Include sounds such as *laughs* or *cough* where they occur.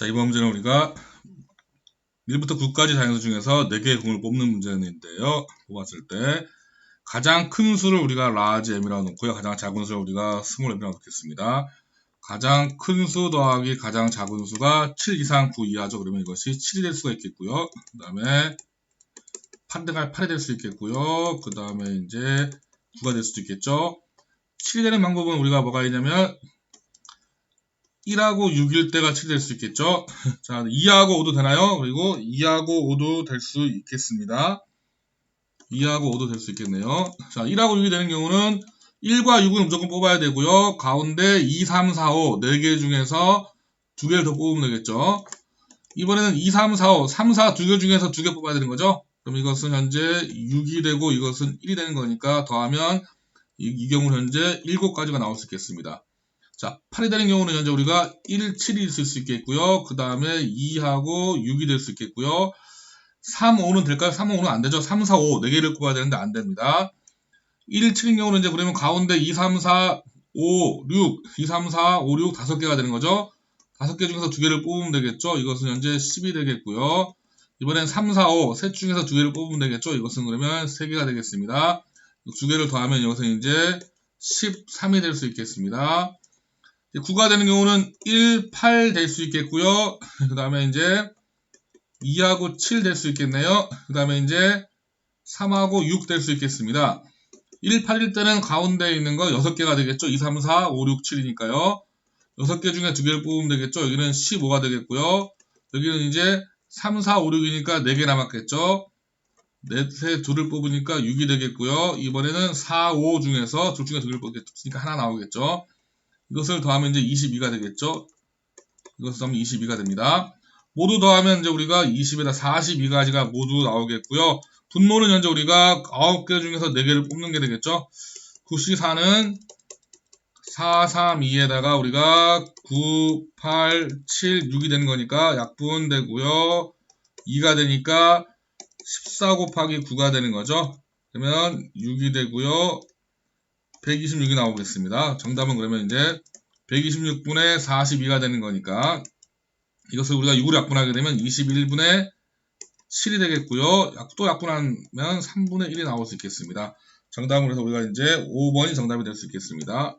자, 이번 문제는 우리가 1부터 9까지 자연수 중에서 4개의 공을 뽑는 문제인데요. 뽑았을 때 가장 큰 수를 우리가 라지 m이라고 놓고요. 가장 작은 수를 우리가 스몰 m이라고 놓겠습니다. 가장 큰 수 더하기 가장 작은 수가 7 이상 9 이하죠. 그러면 이것이 7이 될 수가 있겠고요. 그 다음에 8이 8이 될 수 있겠고요. 그 다음에 이제 9가 될 수도 있겠죠. 7이 되는 방법은 우리가 뭐가 있냐면 1하고 6일 때가 7이 될 수 있겠죠. *laughs* 자, 2하고 5도 되나요? 그리고 2하고 5도 될 수 있겠습니다. 2하고 5도 될 수 있겠네요. 자, 1하고 6이 되는 경우는 1과 6은 무조건 뽑아야 되고요. 가운데 2, 3, 4, 5, 4개 중에서 2개를 더 뽑으면 되겠죠. 이번에는 2, 3, 4, 5, 3, 4 두 개 중에서 2개 뽑아야 되는 거죠. 그럼 이것은 현재 6이 되고 이것은 1이 되는 거니까 더하면 이, 이 경우 현재 7가지가 나올 수 있겠습니다. 자, 8이 되는 경우는 현재 우리가 1, 7이 있을 수 있겠고요. 그 다음에 2하고 6이 될 수 있겠고요. 3, 5는 될까요? 3, 5는 안 되죠. 3, 4, 5, 4개를 뽑아야 되는데 안 됩니다. 1, 7인 경우는 이제 그러면 가운데 2, 3, 4, 5, 6, 2, 3, 4, 5, 6, 5개가 되는 거죠. 5개 중에서 2개를 뽑으면 되겠죠. 이것은 현재 10이 되겠고요. 이번엔 3, 4, 5, 셋 중에서 2개를 뽑으면 되겠죠. 이것은 그러면 3개가 되겠습니다. 2개를 더하면 이것은 이제 13이 될 수 있겠습니다. 9가 되는 경우는 1, 8 될 수 있겠고요. *laughs* 그 다음에 이제 2하고 7 될 수 있겠네요. 그 다음에 이제 3하고 6 될 수 있겠습니다. 1, 8일 때는 가운데 있는 거 6개가 되겠죠. 2, 3, 4, 5, 6, 7이니까요. 6개 중에 2개를 뽑으면 되겠죠. 여기는 15가 되겠고요. 여기는 이제 3, 4, 5, 6이니까 4개 남았겠죠. 넷에 둘을 뽑으니까 6이 되겠고요. 이번에는 4, 5 중에서 둘 중에 2개를 뽑겠으니까 하나 나오겠죠. 이것을 더하면 이제 22가 되겠죠. 이것을 더하면 22가 됩니다. 모두 더하면 이제 우리가 20에다 42가지가 모두 나오겠고요. 분모는 현재 우리가 9개 중에서 4개를 뽑는 게 되겠죠. 9C4는 4, 3, 2에다가 우리가 9, 8, 7, 6이 되는 거니까 약분 되고요. 2가 되니까 14 곱하기 9가 되는 거죠. 그러면 6이 되고요. 126이 나오겠습니다. 정답은 그러면 이제 126분의 42가 되는 거니까 이것을 우리가 6으로 약분하게 되면 21분의 7이 되겠고요. 또 약분하면 3분의 1이 나올 수 있겠습니다. 정답은 그래서 우리가 이제 5번이 정답이 될 수 있겠습니다.